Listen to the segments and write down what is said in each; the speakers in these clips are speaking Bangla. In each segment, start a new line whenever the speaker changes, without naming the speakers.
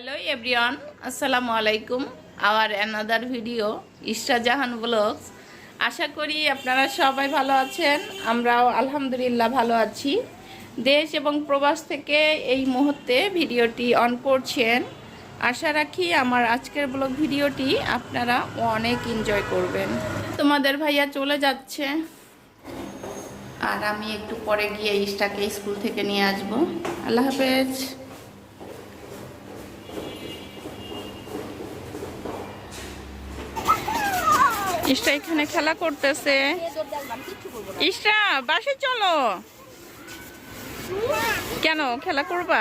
হ্যালো এভরিওয়ান, আসসালামু আলাইকুম। Our another video Ishra Jahan vlogs আশা করি আপনারা সবাই ভালো আছেন, আমরাও আলহামদুলিল্লাহ ভালো আছি। দেশ এবং প্রবাস থেকে এই মুহূর্তে ভিডিওটি অন করছেন। আশা রাখি আমার আজকের ব্লগ ভিডিওটি আপনারা অনেক এনজয় করবেন। তোমাদের ভাইয়া চলে যাচ্ছে। আর আমি একটু পরে গিয়ে ইস্টাকে স্কুল থেকে নিয়ে আসব। আল্লাহ হাফেজ। ইষ্টা এখানে খেলা করতেছে। ইস্টা বাসে চলো। কেন খেলা করবা?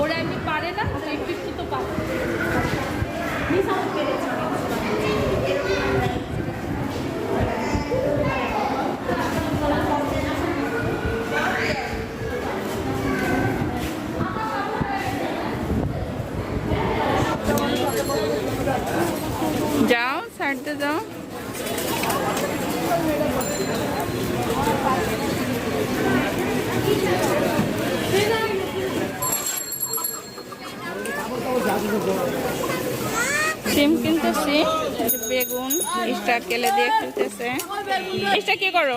ওরা এমনি পারে না
যাও সাইডে যাও সিম কিনতেছি। বেগুন ইস্টা কেলে দিয়ে খেলতেছে। ইস্টা কি করো?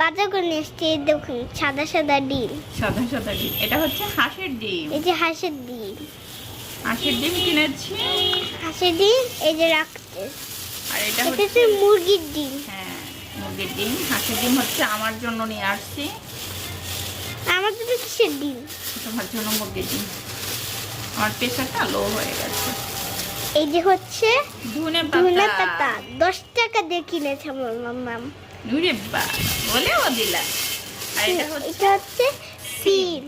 বাজার করে নিয়ে এসছি দেখুন সাদা সাদা ডিম।
সাদা সাদা ডিম। এটা হচ্ছে হাঁসের ডিম।
এই যে হাঁসের ডিম।
হাঁসের ডিম কিনেছি
হাঁসের ডিম এই যে রাখতে।
আর এটা হচ্ছে
মুরগির ডিম।
হ্যাঁ মুরগির ডিম। হাঁসের ডিম হচ্ছে আমার জন্য নিয়ে আসছি।
আমার জন্য কিসের ডিম?
তোমার জন্য মুরগির ডিম। আমার প্রেশারটা লো হয়ে গেছে।
এই যে হচ্ছে
ধনে পাতা।
দশ টাকা দিয়ে কিনেছে আমার মাম্মাম।
নুরে বা বলেও দিলা। আর এটা হচ্ছে
সিম।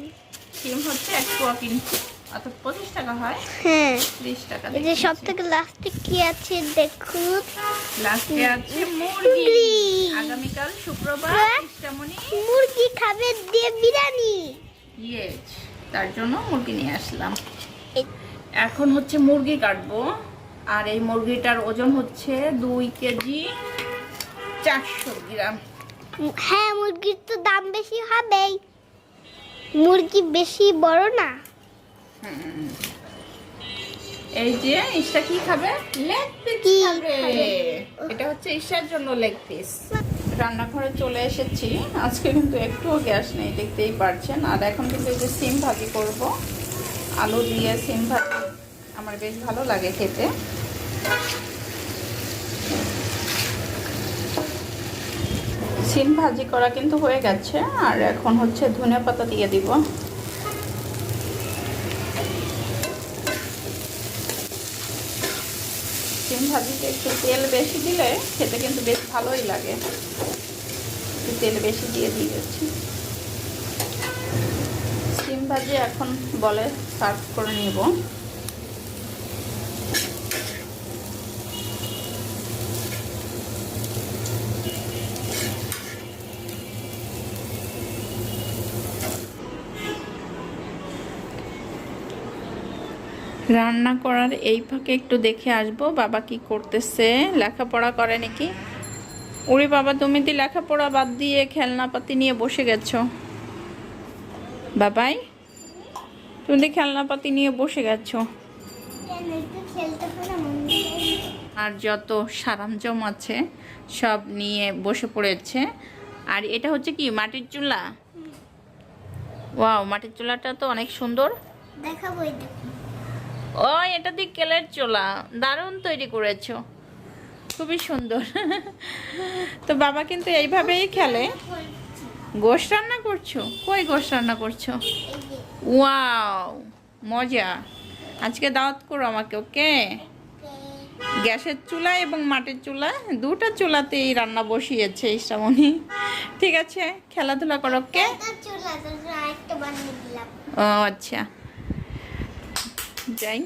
সিম হচ্ছে এক পোয়া কিনছি অর্থাৎ পঁচিশ টাকা হয়।
হ্যাঁ।
ত্রিশ টাকা
এই যে সব থেকে লাস্টে কি আছে দেখুন?
লাস্টে আছে মুরগি।
মুরগি।
আগামীকাল শুক্রবার
হ্যাঁ। মুরগি খাবে দিয়ে বিরিয়ানি।
ইয়েস তার জন্য মুরগি নিয়ে আসলাম। এখন হচ্ছে মুরগি কাটবো। আর এই মুরগিটার ওজন হচ্ছে দুই কেজি। চারশো গ্রাম।
হ্যাঁ মুরগির তো দাম বেশি হবেই। মুরগি বেশি বড় না।
এই যে ইসা কি খাবে? লেগ পিস খাবে? এটা হচ্ছে ঈশার জন্য লেগ পিস রান্নাঘরে চলে এসেছি। আজকে কিন্তু একটুও গ্যাস নেই দেখতেই পারছেন। আর এখন কিন্তু এই যে সিম ভাজি করব। আলু দিয়ে সিম ভাজি। আমার বেশ ভালো লাগে খেতে। সিম ভাজি করা কিন্তু হয়ে গেছে, আর এখন হচ্ছে ধনে পাতা দিয়ে দিব। সিম ভাজিতে একটু তেল বেশি দিলে খেতে কিন্তু বেশ ভালোই লাগে। একটু তেল বেশি দিয়ে দিয়ে দিয়েছি সিম ভাজি এখন বলে সার্ভ করে নেব। রান্না করার এই ফাঁকে একটু দেখে আসব বাবা কি করতেছে লেখাপড়া করে নাকি? ওরে বাবা তুমি তো লেখাপড়া বাদ দিয়ে খেলনাপাতি নিয়ে বসে গেছো। বাবাই তুমি তো খেলনাপাতি নিয়ে বসে গেছো। আর যত সারাঞ্জম আছে সব নিয়ে বসে পড়েছে। আর এটা হচ্ছে কি মাটির চুলা? ওয়াও মাটির চুলাটা তো অনেক সুন্দর।
দেখাবো
ও এটা দিয়ে কেলের চোলা। দারুণ তৈরি করেছ। খুবই সুন্দর। তো বাবা কিন্তু এইভাবেই খেলে। গোশ রান্না করছ? কই গোশ রান্না করছ? ওয়াও মজা। আজকে দাওয়াত করো আমাকে ওকে? গ্যাসের চুলা এবং মাটির চুলা দুটা চুলাতেই রান্না বসিয়েছে ইসরামণি। ঠিক আছে খেলাধুলা করো কে
এটা চুলা তো আরেকটা বানিয়ে দিলাম।
ও আচ্ছা। যাই।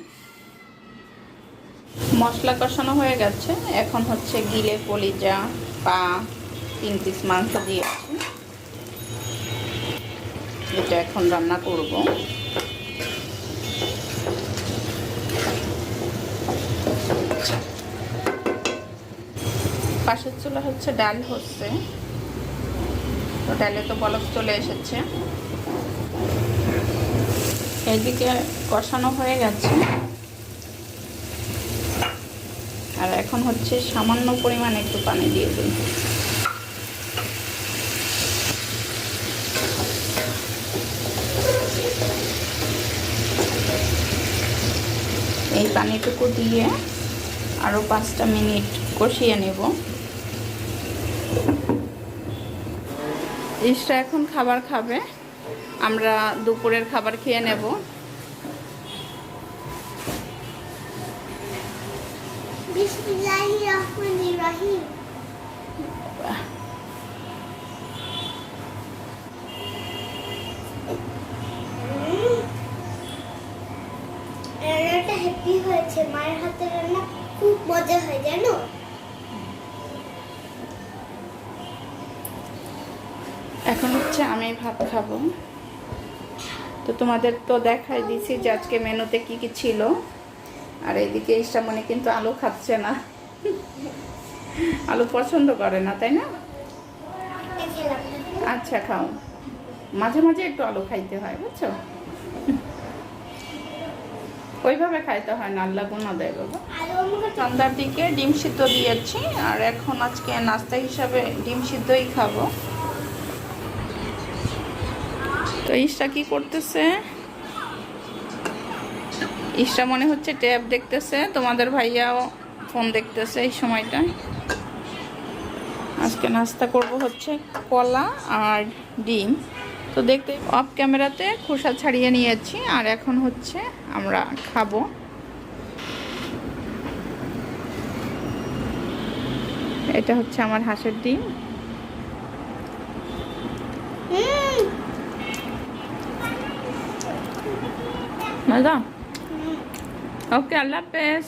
মশলা কষানো হয়ে গেছে। এখন হচ্ছে গিলে কলিজা, পা, তিন পিস মাংস দিয়েছি। এটা এখন রান্না করব। পাশের চুলা হচ্ছে ডাল হচ্ছে। তো ডালে তো বলক চলে এসেছে। এদিকে কষানো হয়ে গেছে। আর এখন হচ্ছে সামান্য পরিমাণে একটু পানি দিয়ে দিই। এই পানিটুকু দিয়ে আরও পাঁচটা মিনিট কষিয়ে নেব। ইসরা এখন খাবার খাবে। আমরা দুপুরের খাবার খেয়ে নেব।
রান্নাটা হ্যাপি হয়েছে। মায়ের হাতের রান্না খুব মজা হয় জানো?
এখন হচ্ছে আমি ভাত খাব। তো তোমাদের তো দেখাই দিছি যে আজকে মেনুতে কি কি ছিল। আর এইদিকে ইস্টামণি কিন্তু আলু খাচ্ছে না। আলু পছন্দ করে না, তাই না? আচ্ছা খাও। মাঝে মাঝে একটু আলু খাইতে হয়, বুঝছ? ওইভাবে খাইতে হয় না, আল্লাহ গুণা দেয় বাবা। সন্ধ্যার দিকে ডিম সিদ্ধ দিয়েছি, আর এখন আজকে নাস্তা হিসাবে ডিম সিদ্ধই খাব। তো ইসটা কি করতেছে? ইসটা মনে হচ্ছে ট্যাব দেখতেছে, তোমাদের ভাইয়াও ফোন দেখতেছে এই সময়টা আজকে নাস্তা করব হচ্ছে কলা আর ডিম। তো দেখতে অফ ক্যামেরাতে খোসা ছাড়িয়ে নিয়েছি, আর এখন হচ্ছে আমরা খাব। এটা হচ্ছে আমার হাঁসের ডিম। মজা ওকে আল্লাহ হাফেজ